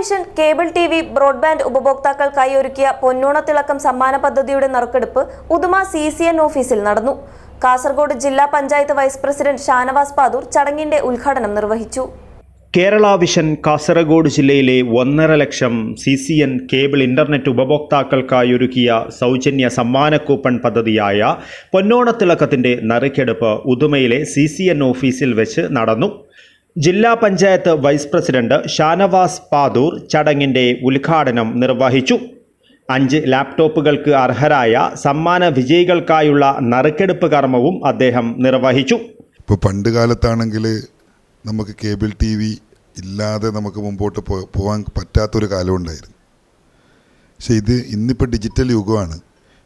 Vision cable T V broadband ഉപഭോക്താക്കൾക്കായി ഒരുക്കിയ പൊന്നോണത്തിളക്കം സമ്മാന പദ്ധതിയുടെ നറുക്കെടുപ്പ് ഉദുമ സി സി എൻ ഓഫീസിൽ നടന്നു. കാസർഗോഡ് ജില്ലാ പഞ്ചായത്ത് വൈസ് പ്രസിഡന്റ് ഷാനവാസ് പാദൂർ ചടങ്ങിന്റെ ഉദ്ഘാടനം നിർവഹിച്ചു. കേരള വിഷൻ കാസർഗോഡ് ജില്ലയിലെ ഒന്നര ലക്ഷം C C N cable internet ഉപഭോക്താക്കൾക്കായി ഒരുക്കിയ സൗജന്യ സമ്മാന കൂപ്പൺ പദ്ധതിയായ പൊന്നോണത്തിളക്കത്തിന്റെ നറുക്കെടുപ്പ് ഉദുമയിലെ സി സി എൻ ഓഫീസിൽ വെച്ച് നടന്നു. ജില്ലാ പഞ്ചായത്ത് വൈസ് പ്രസിഡന്റ് ഷാനവാസ് പാദൂർ ചടങ്ങിന്റെ ഉദ്ഘാടനം നിർവഹിച്ചു. അഞ്ച് ലാപ്ടോപ്പുകൾക്ക് അർഹരായ സമ്മാന വിജയികൾക്കായുള്ള നറുക്കെടുപ്പ് കർമ്മവും അദ്ദേഹം നിർവഹിച്ചു. ഇപ്പോൾ പണ്ട് കാലത്താണെങ്കിൽ നമുക്ക് കേബിൾ ടി വി ഇല്ലാതെ നമുക്ക് മുമ്പോട്ട് പോകാൻ പറ്റാത്തൊരു കാലമുണ്ടായിരുന്നു പക്ഷേ ഇത് ഇന്നിപ്പോൾ ഡിജിറ്റൽ യുഗമാണ്.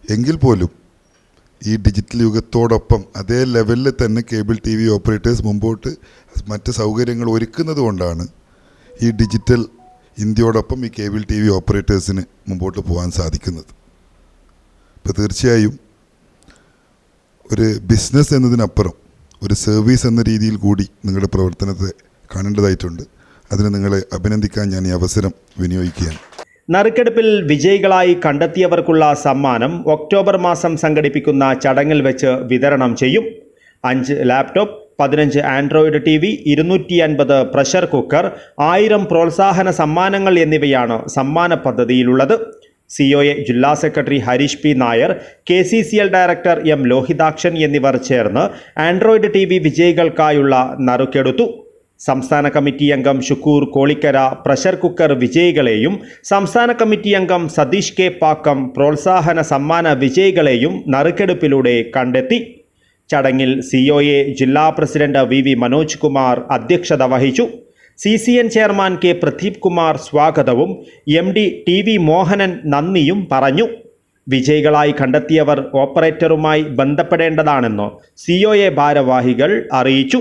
എങ്കിൽ പോലും ഈ ഡിജിറ്റൽ യുഗത്തോടൊപ്പം അതേ ലെവലിൽ തന്നെ കേബിൾ ടി വി ഓപ്പറേറ്റേഴ്സ് മുമ്പോട്ട് മറ്റ് സൗകര്യങ്ങൾ ഒരുക്കുന്നത് കൊണ്ടാണ് ഈ ഡിജിറ്റൽ ഇന്ത്യയോടൊപ്പം ഈ കേബിൾ ടി വി ഓപ്പറേറ്റേഴ്സിന് മുമ്പോട്ട് പോകാൻ സാധിക്കുന്നത്. ഇപ്പോൾ തീർച്ചയായും ഒരു ബിസിനസ് എന്നതിനപ്പുറം ഒരു സർവീസ് എന്ന രീതിയിൽ കൂടി നിങ്ങളുടെ പ്രവർത്തനത്തെ കാണേണ്ടതായിട്ടുണ്ട്. അതിന് നിങ്ങളെ അഭിനന്ദിക്കാൻ ഞാൻ ഈ അവസരം വിനിയോഗിക്കുകയാണ്. നറുക്കെടുപ്പിൽ വിജയികളായി കണ്ടെത്തിയവർക്കുള്ള സമ്മാനം ഒക്ടോബർ മാസം സംഘടിപ്പിക്കുന്ന ചടങ്ങിൽ വെച്ച് വിതരണം ചെയ്യും. അഞ്ച് ലാപ്ടോപ്പ് പതിനഞ്ച് ആൻഡ്രോയിഡ് ടി വി ഇരുന്നൂറ്റി അൻപത് പ്രഷർ കുക്കർ ആയിരം പ്രോത്സാഹന സമ്മാനങ്ങൾ എന്നിവയാണ് സമ്മാന പദ്ധതിയിലുള്ളത്. സി ഒ എ ജില്ലാ secretary Harish P Nair K C C L director M Lohithakshan എന്നിവർ ചേർന്ന് ആൻഡ്രോയിഡ് ടി വി വിജയികൾക്കായുള്ള നറുക്കെടുത്തു. സംസ്ഥാന കമ്മിറ്റി അംഗം ഷുക്കൂർ കോളിക്കര പ്രഷർ കുക്കർ വിജയികളെയും സംസ്ഥാന കമ്മിറ്റി അംഗം സതീഷ് കെ പാക്കം പ്രോത്സാഹന സമ്മാന വിജയികളെയും നറുക്കെടുപ്പിലൂടെ കണ്ടെത്തി. ചടങ്ങിൽ സി ജില്ലാ president V V Manoj Kumar അധ്യക്ഷത വഹിച്ചു. C C N chairman K Pradeep Kumar സ്വാഗതവും M D T V Mohanan നന്ദിയും പറഞ്ഞു. വിജയികളായി കണ്ടെത്തിയവർ ഓപ്പറേറ്ററുമായി ബന്ധപ്പെടേണ്ടതാണെന്ന് സി ഒ എ ഭാരവാഹികൾ അറിയിച്ചു.